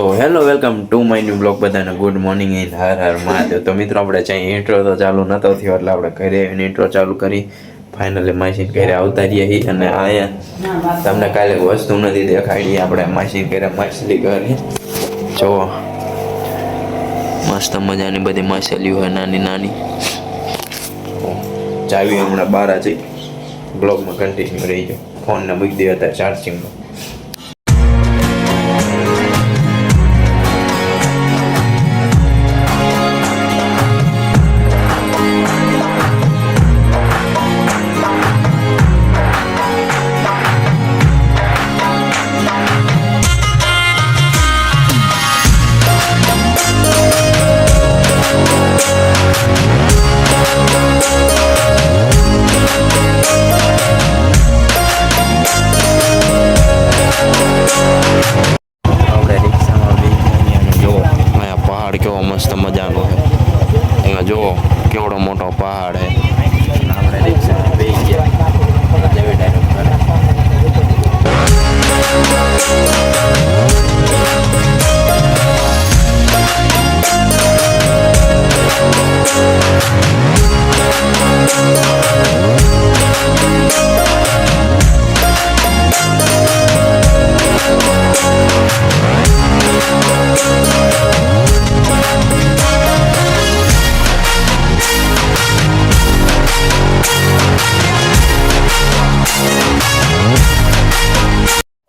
તો hello welcome to my new blog બધાને. Good morning ઇન હર હર મહાદેવ. તો મિત્રો, આપણે ચાઈ ઇન્ટ્રો તો ચાલુ નતો થયો, એટલે આપણે ઘરે આવીને ઇન્ટ્રો ચાલુ કરી. ફાઇનલી માસીન ઘરે આવતા રહીએ છીએ અને અહીંયા તમને કાલે વસ્તુ નથી દેખાડી. આપણે માસીન ઘરે માછલી કરી. જુઓ. મસ્ત મજાની બધી માછલીઓ હોય, નાની નાની. ચાવી હમણાં બાર જઈ બ્લોગમાં કન્ટિન્યુ રહી ગયો. ફોનને મૂકી દેવા હતા ચાર્જિંગમાં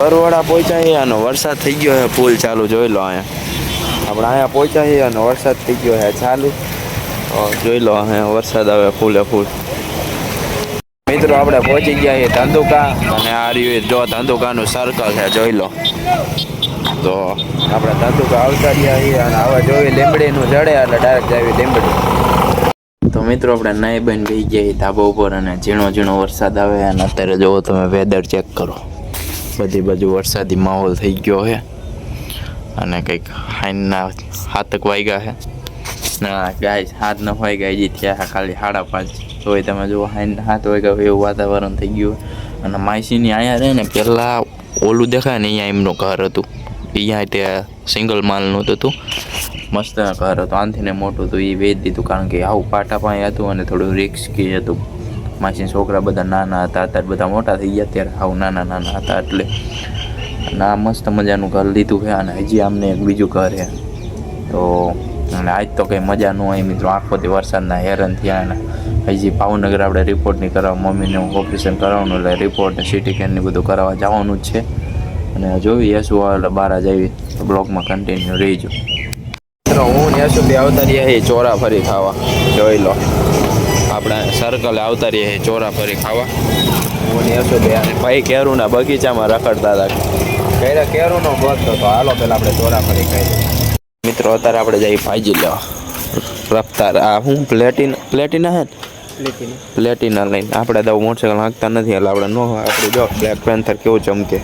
બરવાડા પહોંચ્યા છે અને વરસાદ થઈ ગયો છે, પુલ ચાલુ જોઈ લો અહીંયા. આપણે અહીંયા પહોંચ્યા છીએ અને વરસાદ થઈ ગયો છે, ચાલુ. જોઈ લો અહીંયા વરસાદ આવે ફૂલે ફૂલ. મિત્રો, આપણે પહોંચી ગયા છીએ ધંધુકા અને આ રહ્યું જો ધંધુકાનું સર્કલ છે, જોઈ લો. તો આપણે ધંધુકા આવતા રહ્યા છીએ અને હવે જોઈ લીંબડીનું જડે એટલે ડાયરેક્ટ જાવી લીંબડી. તો મિત્રો, આપણે નાઈ બન ગઈ ગયા ધાબા ઉપર અને ઝીણો ઝીણો વરસાદ આવે અને અત્યારે જોવો તમે વેધર ચેક કરો. બધી બાજુ વરસાદી માહોલ થઈ ગયો છે. અને કંઈક હાઈનના હાથક વાગ્યા છે. ના ગાય હાથ ન વાગ્યા હજી થયા ખાલી સાડા પાંચ. તોય તમે જુઓ, હાઈન, હાથ વાગ્યા હોય એવું વાતાવરણ થઈ ગયું અને માસીની અહીંયા રહે ને પહેલાં ઓલું દેખાય ને, અહીંયા એમનું ઘર હતું. અહીંયા તે સિંગલ માલનું જ હતું. મસ્ત ઘર હતું. આનથી ને મોટું હતું એ વેચ દીધું કારણ કે આવું પાટા પાણી હતું અને થોડું રિસ્કી હતું. માસી છોકરા બધા નાના હતા, અત્યારે બધા મોટા થઈ ગયા. ત્યારે આવું નાના નાના હતા એટલે ના, મસ્ત મજાનું ઘર લીધું છે અને હજી આમને એક બીજું ઘર છે. તો અને આજ તો કંઈ મજા ન હોય મિત્રો. આખો દી વરસાદના હેરાન થયા અને હજી ભાવનગર આપણે રિપોર્ટ નહીં કરાવવા, મમ્મીને ઓપરેશન કરાવવાનું એટલે રિપોર્ટ સિટી સ્કેનને બધું કરાવવા જવાનું જ છે. અને જોઈએ યશુ આવે એટલે બહાર જ આવી. બ્લોગમાં કન્ટિન્યુ રહીજો. મિત્રો, હું ને બે છીએ ચોરા ફરી ખાવા. જોઈ લો. આપણે સર્કલ આવતા રહીએ ચોરા ફરી ખાવા. ભાઈ કેરુના બગીચામાં રખડતા હતા. કઈ કેરુનો ગોતતો હતો. હાલો પેલા આપણે ચોરા ફરી ખાઈ મિત્રો અત્યારે આપણે જઈ ભાજી લેવા. રફતાર આ હું પ્લેટિન પ્લેટિના હે ને? પ્લેટિના. લઈને. આપણે તો મોટરસાઇકલ હાંકતા નથી એટલે આપણે નો આપણે જો બ્લેક પેન્થર કેવું ચમકે.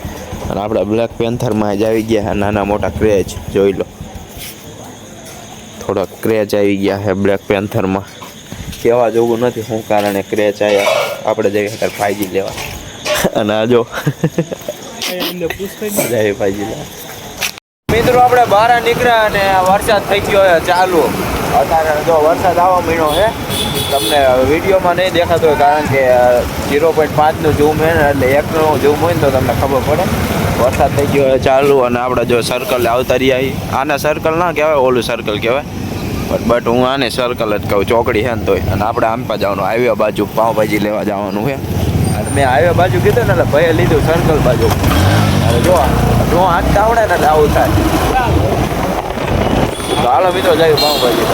અને આપણે બ્લેક પેન્થરમાં જ આવી ગયા નાના મોટા ક્રેચ જોઈ લો. થોડા ક્રેચ આવી ગયા છે બ્લેક પેન્થરમાં કહેવા જેવું નથી શું કારણે ક્રેચ આવ્યા આપણે જઈએ અત્યારે ફાઈજી લેવા. અને આ જો. ફાઈજી લેવા. મિત્રો, આપણે બહાર નીકળ્યા અને વરસાદ થઈ ગયો છે ચાલુ. અત્યારે જો વરસાદ આવવા મહિનો છે, તમને વિડીયોમાં નહીં દેખાતો હોય કારણ કે ઝીરો પોઈન્ટ પાંચનું ઝૂમ છે ને, એટલે એકનું ઝૂમ હોય ને તો તમને ખબર પડે. વરસાદ થઈ ગયો હોય ચાલુ અને આપણે જો સર્કલ આવતા રહ્યા આને સર્કલ ના કહેવાય, ઓલું સર્કલ કહેવાય. બટ બટ હું આને સર્કલ જ કહું ચોકડી છે ને તોય. અને આપણે આમ પણ જવાનું હાઈવે બાજુ પાવભાજી લેવા જવાનું છે. અને મેં હાઈવે બાજુ કીધું ને એટલે ભાઈએ લીધું સર્કલ બાજુ. અને જો જો આંખતા આવડે ને એટલે આવું થાય. હાલો મિત્રો જાય પાવભાજી.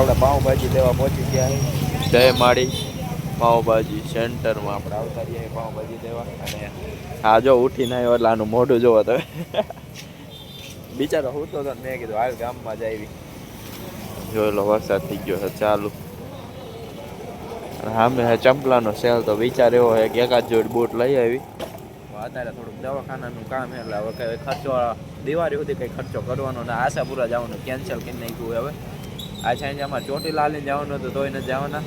આપણે પાવભાજી લેવા પહોંચી ગયા જય માળી. પાવભાજી સેન્ટરમાં આપણે આવતા રહીએ પાવભાજી લેવા. અને હા જો ઉઠીને આવ્યો એટલે આનું મોઢું જોવો તમે. બિચારો હું તો મેં કીધું હાલ ગામમાં જ આવી. જોઈ લો વરસાદ થઈ ગયો છે ચાલુ અને સામે છે ચંપલાનો સેલ તો વિચાર એવો છે કે એકાદ જોડ બોટ લઈ આવી અત્યારે થોડુંક દવાખાનાનું કામ એટલે હવે ખર્ચો દિવાળી સુધી કંઈ ખર્ચો કરવાનો ને આશાપુરા જવાનું કેન્સલ કરી નાખ્યું હવે આ સાંજે અમારે ચોટીલા હાલીને જવાનું હતું તોય નથી જવાના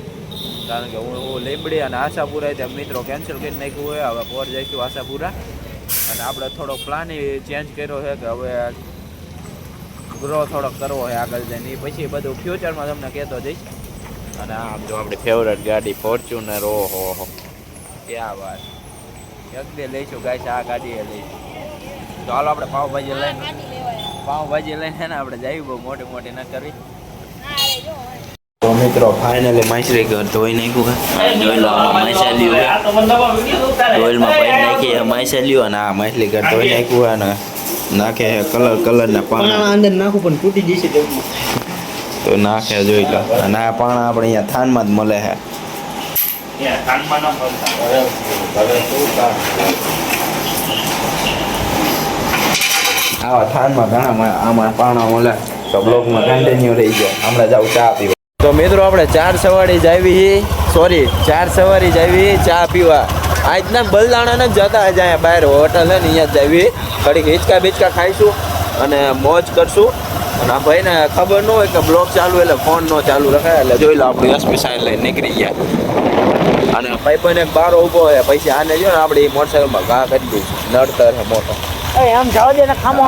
કારણ કે હું હું લીંબડી અને આશાપુરા ત્યાં મિત્રો કેન્સલ કરી નાખ્યું હોય હવે પોર જઈશું આશાપુરા અને આપણે થોડો પ્લાન ચેન્જ કર્યો છે કે હવે ગ્રો થોડોક કરવો હોય આગળ જઈને. એ પછી બધું ફ્યુચરમાં તમને કહેતો જઈશ. અને આમ જો આપણી ફેવરેટ ગાડી ફોર્ચ્યુનર ઓહો. હો ક્યાં વાત. એકદે લઈશું ગાય આ ગાડી એ લઈશું. તો હાલો આપણે પાવભાજી લઈને પાવભાજી લઈને ને આપણે જઈએ. બહુ મોટી મોટી ન કરવી. તો મિત્રો ફાઇનલી માછલી ઘર ધોઈ નાખ્યું છે. જોઈ લો આમાં માછલીઓ. પાઈ નાખી માછલીઓ અને આ માછલી ઘર ધોઈ નાખ્યું અને નાખે હે કલર કલરના પાણા અંદર નાખું પણ તૂટી જશે તો તો નાખે જોઈ લો. અને આ પાણા આપણે અહીંયા થાનમાં જ મળે હે આવા થાનમાં ઘણા આમાં પાણા મળે. તો બ્લોગમાં કન્ટિન્યુ રહી જાય હમણાં જાવ ચા પીવા. તો મિત્રો આપણે ચાર સવારી જાવી સોરી ચાર સવારી જાવી ચા પીવા. આજના બલદાણા જ જતા જાય બહાર હોટલ ને અહીંયા જ જાવી ઘડીક હિંચકા બીચકા ખાઈશું અને મોજ કરશું. અને આ ભાઈને ખબર ન હોય કે બ્લોગ ચાલુ એટલે ફોન નો ચાલુ રખાય. એટલે જોઈ લો આપણે એસપી સાહેબ લઈને નીકળી ગયા. અને ભાઈ પણ એક બારો ઊભો હોય પછી આને જો ને આપણે મોટરસાઇકલમાં ઘા કરી દઈશું. નડતર મોટો. આમ જાવ દે ને ખામો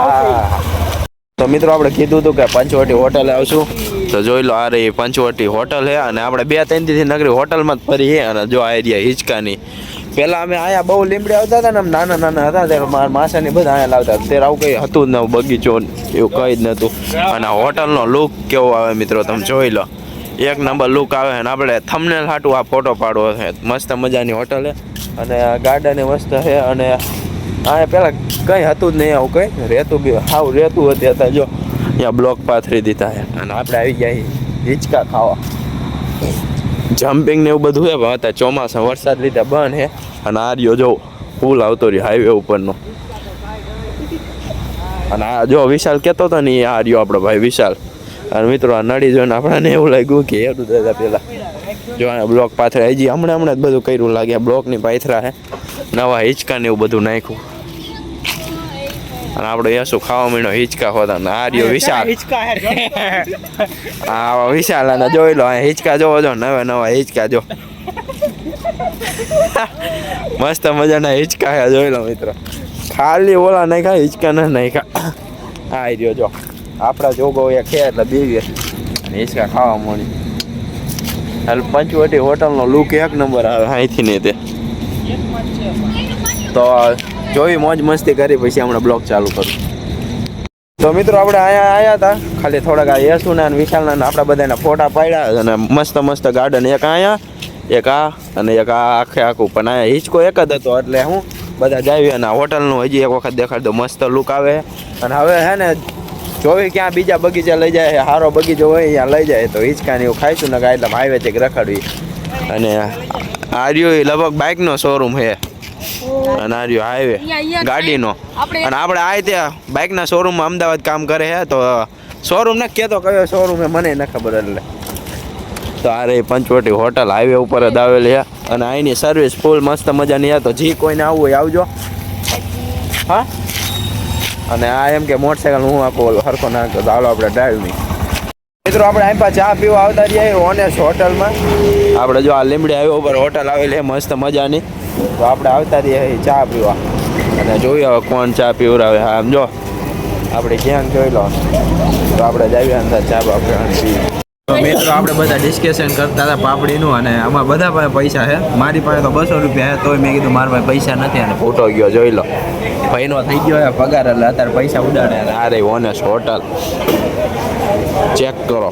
તો મિત્રો આપણે કીધું હતું કે પંચવટી હોટલે આવશું. તો જોઈ લો આ રહી પંચવટી હોટલ છે અને આપણે બે ત્રણથી નગરી હોટલમાં જ ફરી છે અને જો આ એરિયા હિંચકાની પેલા અમે અહીંયા બહુ લીમડે આવતા હતા ને આમ નાના નાના હતા ત્યારે મારા માસાની બધા અહીંયા લાવતા ત્યારે આવું કંઈ હતું જ ન, બગીચો એવું કંઈ જ નહોતું. અને હોટલનો લુક કેવો આવે મિત્રો, તમે જોઈ લો. એક નંબર લુક આવે અને આપણે થમને હાટું આ ફોટો પાડવો છે. મસ્ત મજાની હોટલ છે. અને ગાર્ડન મસ્ત છે. અને આ પેલા કઈ હતું જ નહીં આવું કઈ. રહેતું બી હાવ રહેતું હતી હતા જો. અહીંયા બ્લોક પાથરી દીધા છે. અને આપણે આવી ગયા હિંચકા ખાવા. જમ્પિંગ ને એવું બધું છે, પણ અત્યારે ચોમાસા વરસાદ લીધે બંધ હે અને આ રહ્યો જો પુલ આવતો રહ્યો હાઈવે ઉપરનો. અને આ જો વિશાલ કહેતો હતો ને આ રહ્યો આપણો ભાઈ વિશાલ. અને મિત્રો આ નડી જોઈને આપણને એવું લાગ્યું કે એવું દાદા પેલા. જો આ બ્લોક પાથરા હજી હમણાં હમણાં જ બધું કર્યું લાગે બ્લોકની પાથરા હે નવા હિંચકા ને એવું બધું નાખ્યું. અને આપણે શું ખાવા મીણો હિંચકા હોતા ને આ રહ્યો વિશાલ હિચકા હા? વિશાલ અને જોઈ લો હિંચકા જોવો જો નવા નવા હિંચકા જો. મસ્ત મજાના હિંચકા છે જોઈ લો મિત્રો. ખાલી ઓલા નાખ્યા હિંચકા ના નાખ્યા. હા રહ્યો જો. આપણા જોગો એ ખે એટલે બેવીએ અને હિંચકા ખાવા મળી. હાલ પંચવટી હોટલનો લુક એક નંબર આવે અહીંથી ને તે. તો જોઈ, મોજ મસ્તી કરી, પછી હમણાં બ્લોગ ચાલુ કરું. તો મિત્રો, આપણે અહીંયા આવ્યા હતા. ખાલી થોડાક આ યશુના વિશાલના આપણા બધાના ફોટા પાડ્યા અને મસ્ત મસ્ત ગાર્ડન એક અહીંયા, એક આ અને એક આ આખે આખું. પણ અહીંયા હિંચકો એક જ હતો, એટલે હું બધા જાવી અને હોટલનું હજી એક વખત દેખાડ દો મસ્ત લુક આવે. અને હવે હે ને, જોવી ક્યાં બીજા બગીચા લઈ જાય સારો બગીચો હોય, અહીંયા લઈ જાય તો હિંચકાની એવું ખાઈશું ને એટલે હાઈવે ચેક રખડવી. અને આ લગભગ બાઇકનો શોરૂમ છે. અને આ રહ્યો હાઈવે ગાડીનો. અને આપણે આ ત્યાં બાઇકના શોરૂમમાં અમદાવાદ કામ કરે છે તો શોરૂમ ને કહેતો કયો શોરૂમ છે મને ન ખબર એટલે તો આ રહી પંચવટી હોટલ હાઈવે ઉપર જ આવેલી છે અને અહીંની સર્વિસ ફૂલ મસ્ત મજાની છે તો જે કોઈને આવવું હોય આવજો. હા? અને આ એમ કે મોટરસાઇકલ હું આપો ઓલો સરખો ના તો હાલો આપણે ડ્રાઈવની મિત્રો આપણે પાછા ચા પીવા આવતા રહીએ ઓનેસ હોટલમાં આપણે જો આ લીમડી આવ્યો ઉપર હોટલ આવેલી છે મસ્ત મજાની. તો આપણે આવતા રહીએ ચા પીવા. અને જોઈએ હવે કોણ ચા પીવડાવે. હા, આમ જો. આપણે ક્યાં જોઈ લો. તો આપણે જઈએ અંદર ચા બા પીવાની મિત્રો, આપણે બધા ડિસ્કશન કરતા હતા પાપડીનું અને આમાં બધા પાસે પૈસા છે. મારી પાસે તો બસો રૂપિયા તોય મેં કીધું મારા પાસે પૈસા નથી અને ફોટો ગયો, જોઈ લો. ભાઈનો થઈ ગયો છે પગાર, એટલે અત્યારે પૈસા ઉડાડે અને આ રહી ઓનેસ્ટ હોટલ ચેક કરો.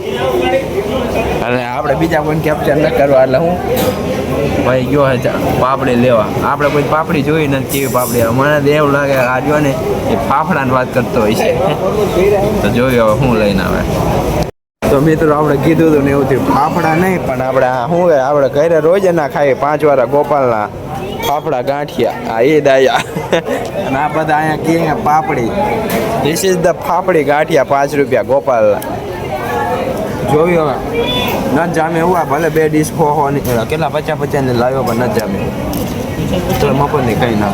અને આપણે બીજા કોઈ કેપ્ચર ન કરવા, એટલે હું ભાઈ ગયો પાપડી લેવા. આપણે કોઈ પાપડી જોઈ નથી કેવી પાપડી. મને તો એવું લાગે આ જો ને એ ફાફડાની વાત કરતો હોય છે. તો જોયું હવે શું લઈને આવે. તો મિત્રો, આપણે કીધું હતું ને એવું થયું, ફાફડા નહીં, પણ આપણે શું આપણે ઘરે રોજ ના ખાઈએ, પાંચ વાળા ગોપાલના ફાફડા ગાંઠિયા. આ એ દાયા. અને આ બધા અહીંયા કે પાપડી. This is the fafdi gathiya પાંચ રૂપિયા ગોપાલના. જોયું હવે? ન જામે એવું આ ભલે બે ડીશ હો હો કેટલા પચાસ પચાસ ને લાવ્યો પણ ન જામે. તો મફતની કંઈ ના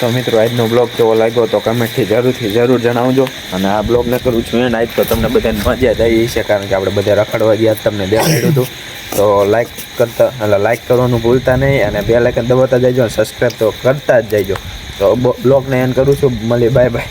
તો મિત્રો, આજનો બ્લોગ કેવો લાગ્યો તો કમેન્ટથી જરૂરથી જરૂર જણાવજો. અને આ બ્લોગ ને કરું છું એને આજ તો તમને બધાને મજા જ છે કારણ કે આપણે બધા રખડવા ગયા તમને દેખાડ્યું હતું. તો લાઈક કરતા એટલે લાઈક કરવાનું ભૂલતા નહીં અને બે લાઈકન દબાવતા જજો સબસ્ક્રાઈબ તો કરતા જ જજો. તો બ્લોગને એન કરું છું. મળી બાય બાય